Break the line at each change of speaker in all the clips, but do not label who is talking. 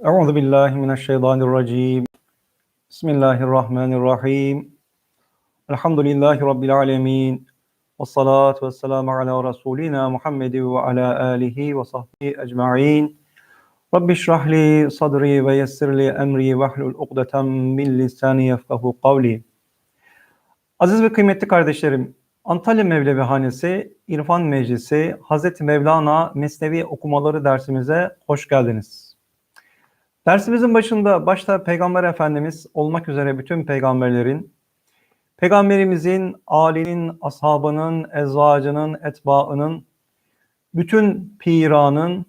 Euzu billahi mineşşeytanirracim. Bismillahirrahmanirrahim. Elhamdülillahi rabbil alamin. Ves salatu vesselamu ala rasulina Muhammed ve ala alihi ve sahbihi ecmaîn. Rabbi şrah li sadri ve yessir li emri ve hlul ukdeten min lisani yefkahu kavli. Aziz ve kıymetli kardeşlerim, Antalya Mevlevi Hanesi İrfan Meclisi Hazreti Mevlana Mesnevi okumaları dersimize hoş geldiniz. Dersimizin başında başta Peygamber Efendimiz olmak üzere bütün peygamberlerin, Peygamberimizin, âlinin, ashabının, ezvacının, etbaının, bütün piranın,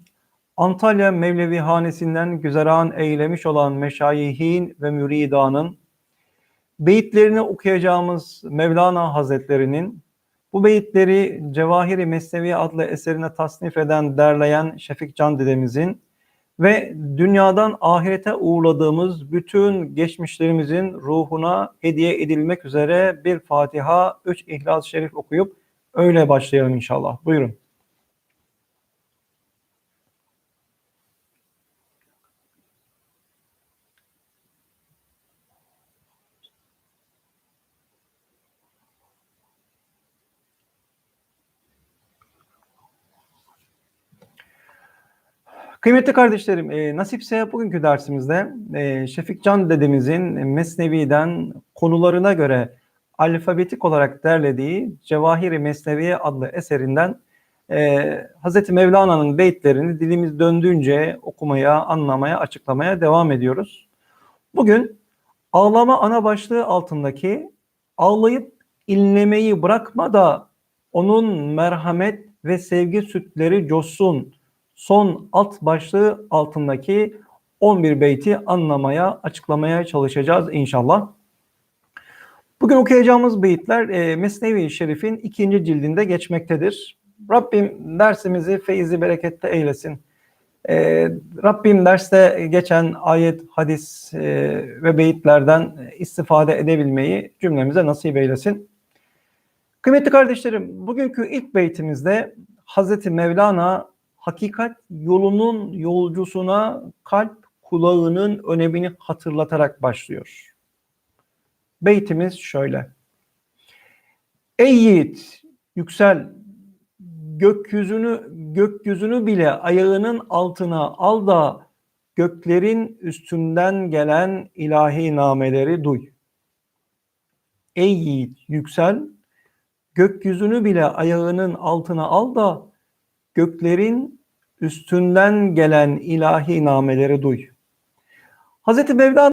Antalya Mevlevi Hanesi'nden güzeran eylemiş olan meşayihin ve müridanın, beyitlerini okuyacağımız Mevlana Hazretlerinin, bu beyitleri Cevahiri Mesnevi adlı eserine tasnif eden, derleyen Şefik Can dedemizin ve dünyadan ahirete uğurladığımız bütün geçmişlerimizin ruhuna hediye edilmek üzere bir Fatiha, üç İhlas-ı Şerif okuyup öyle başlayalım inşallah. Buyurun. Kıymetli kardeşlerim, e, nasipse bugünkü dersimizde e, Şefik Can dedemizin Mesnevi'den konularına göre alfabetik olarak derlediği Cevahiri Mesnevi adlı eserinden e, Hz. Mevlana'nın beyitlerini dilimiz döndüğünce okumaya, anlamaya, açıklamaya devam ediyoruz. Bugün ağlama ana başlığı altındaki ağlayıp inlemeyi bırakma da onun merhamet ve sevgi sütleri coşsun son alt başlığı altındaki 11 beyti anlamaya, açıklamaya çalışacağız inşallah. Bugün okuyacağımız beyitler e, Mesnevi Şerif'in ikinci cildinde geçmektedir. Rabbim dersimizi feyzi berekette eylesin. E, Rabbim derste geçen ayet, hadis e, ve beyitlerden istifade edebilmeyi cümlemize nasip eylesin. Kıymetli kardeşlerim, bugünkü ilk beytimizde Hazreti Mevlana hakikat yolunun yolcusuna kalp kulağının önemini hatırlatarak başlıyor. Beytimiz şöyle. Ey yiğit yüksel gökyüzünü gökyüzünü bile ayağının altına al da göklerin üstünden gelen ilahi nameleri duy. Ey yiğit yüksel gökyüzünü bile ayağının altına al da göklerin üstünden gelen ilahi nameleri duy. Hazreti Mevlana